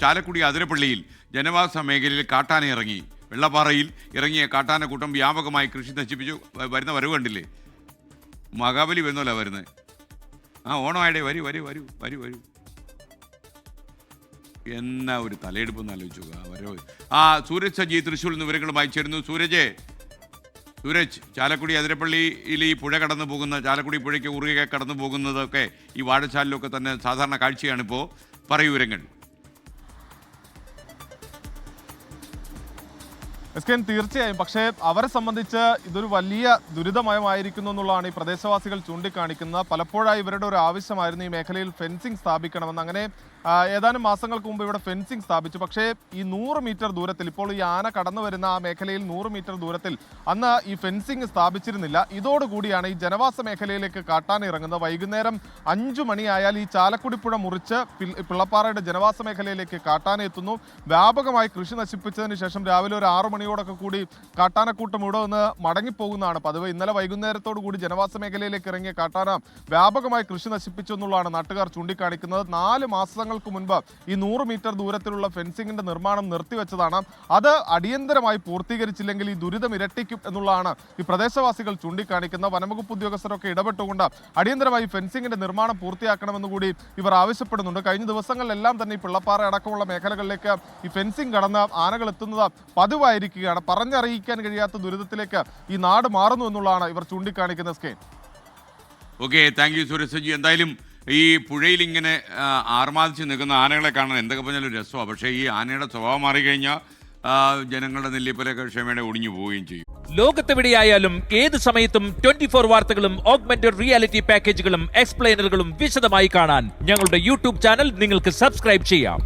ചാലക്കുടി അതിരപ്പള്ളിയിൽ ജനവാസ മേഖലയിൽ കാട്ടാന ഇറങ്ങി. വെള്ളപ്പാറയിൽ ഇറങ്ങിയ കാട്ടാനക്കൂട്ടം വ്യാപകമായി കൃഷി നശിപ്പിച്ചു. വരുന്ന വരവ് കണ്ടില്ലേ? മഹാബലി വരുന്നല്ല വരുന്നത് ആ ഓണമായിടെ വരൂ വരൂ വരൂ വരൂ വരൂ. എന്നാ ഒരു തലയെടുപ്പ് എന്ന് ആലോചിച്ചു വരവ്. ആ സൂരജ് സജി തൃശ്ശൂരിൽ നിന്ന് വിവരങ്ങളുമായി ചേരുന്നു. സൂരജ് സൂരജ് ചാലക്കുടി അതിരപ്പള്ളിയിൽ ഈ പുഴ കടന്നു പോകുന്ന ചാലക്കുടി പുഴയ്ക്ക് ഉറുകെ കടന്നു പോകുന്നതൊക്കെ ഈ വാഴച്ചാലിലൊക്കെ തന്നെ സാധാരണ കാഴ്ചയാണിപ്പോൾ പറയൂ വിവരങ്ങൾ. എസ് കെ തീർച്ചയായും. പക്ഷേ അവരെ സംബന്ധിച്ച് ഇതൊരു വലിയ ദുരിതമയമായിരിക്കുന്നു എന്നുള്ളതാണ് ഈ പ്രദേശവാസികൾ ചൂണ്ടിക്കാണിക്കുന്നത്. പലപ്പോഴായി ഇവരുടെ ഒരു ആവശ്യമായിരുന്നു ഈ മേഖലയിൽ ഫെൻസിംഗ് സ്ഥാപിക്കണമെന്ന്. അങ്ങനെ ഏതാനും മാസങ്ങൾക്ക് മുമ്പ് ഇവിടെ ഫെൻസിംഗ് സ്ഥാപിച്ചു. പക്ഷേ ഈ നൂറ് മീറ്റർ ദൂരത്തിൽ ഇപ്പോൾ ഈ ആന കടന്നു വരുന്ന ആ മേഖലയിൽ നൂറ് മീറ്റർ ദൂരത്തിൽ അന്ന് ഈ ഫെൻസിംഗ് സ്ഥാപിച്ചിരുന്നില്ല. ഇതോടുകൂടിയാണ് ഈ ജനവാസ മേഖലയിലേക്ക് കാട്ടാൻ ഇറങ്ങുന്നത്. വൈകുന്നേരം അഞ്ചു മണിയായാൽ ഈ ചാലക്കുടിപ്പുഴ മുറിച്ച് പിള്ളപ്പാറയുടെ ജനവാസ മേഖലയിലേക്ക് കാട്ടാന എത്തുന്നു. വ്യാപകമായി കൃഷി നശിപ്പിച്ചതിന് ശേഷം രാവിലെ ഒരു ആറു മണിയോടൊക്കെ കൂടി കാട്ടാനക്കൂട്ടം ഇവിടെ നിന്ന് മടങ്ങിപ്പോകുന്നതാണ് പതിവ്. ഇന്നലെ വൈകുന്നേരത്തോടു കൂടി ജനവാസ മേഖലയിലേക്ക് ഇറങ്ങിയ കാട്ടാന വ്യാപകമായി കൃഷി നശിപ്പിച്ചു എന്നുള്ളതാണ് നാട്ടുകാർ ചൂണ്ടിക്കാണിക്കുന്നത്. നാല് മാസങ്ങൾക്ക് മുൻപ് ഈ നൂറ് മീറ്റർ ദൂരത്തിലുള്ള ഫെൻസിംഗിന്റെ നിർമ്മാണം നിർത്തിവെച്ചതാണ്. അത് അടിയന്തരമായി പൂർത്തീകരിച്ചില്ലെങ്കിൽ ഈ ദുരിതം ഇരട്ടിക്കും എന്നുള്ളതാണ് ഈ പ്രദേശവാസികൾ ചൂണ്ടിക്കാണിക്കുന്ന. വനംവകുപ്പ് ഉദ്യോഗസ്ഥരൊക്കെ ഇടപെട്ടുകൊണ്ട് അടിയന്തരമായി ഫെൻസിംഗിന്റെ നിർമ്മാണം പൂർത്തിയാക്കണമെന്ന് കൂടി ഇവർ ആവശ്യപ്പെടുന്നുണ്ട്. കഴിഞ്ഞ ദിവസങ്ങളിലെല്ലാം തന്നെ ഈ പിള്ളപ്പാറ അടക്കമുള്ള മേഖലകളിലേക്ക് ഈ ഫെൻസിംഗ് കടന്ന് ആനകൾ എത്തുന്നത് പതിവായിരിക്കുകയാണ്. പറഞ്ഞറിയിക്കാൻ കഴിയാത്ത ദുരിതത്തിലേക്ക് ഈ നാട് മാറുന്നു എന്നുള്ളതാണ് ഇവർ ചൂണ്ടിക്കാണിക്കുന്ന skein okay thank you Sureshji Saji എന്തായാലും ഈ പുഴയിൽ ഇങ്ങനെ ആർമാദിച്ച് നിൽക്കുന്ന ആനകളെ കാണാൻ എന്തൊക്കെ പറഞ്ഞാലും രസമാണ് പക്ഷേ ഈ ആനയുടെ സ്വഭാവം മാറിക്കഴിഞ്ഞാൽ ജനങ്ങളുടെ നെല്ലിപ്പലൊക്കെ ക്ഷമയുടെ ഒടിഞ്ഞു പോവുകയും ചെയ്യും. ലോകത്തെവിടെയായാലും ഏത് സമയത്തും ട്വന്റി ഫോർ വാർത്തകളും ഓഗ്മെന്റഡ് റിയാലിറ്റി പാക്കേജുകളും എക്സ്പ്ലെയിനറുകളും വിശദമായി കാണാൻ ഞങ്ങളുടെ യൂട്യൂബ് ചാനൽ നിങ്ങൾക്ക് സബ്സ്ക്രൈബ് ചെയ്യാം.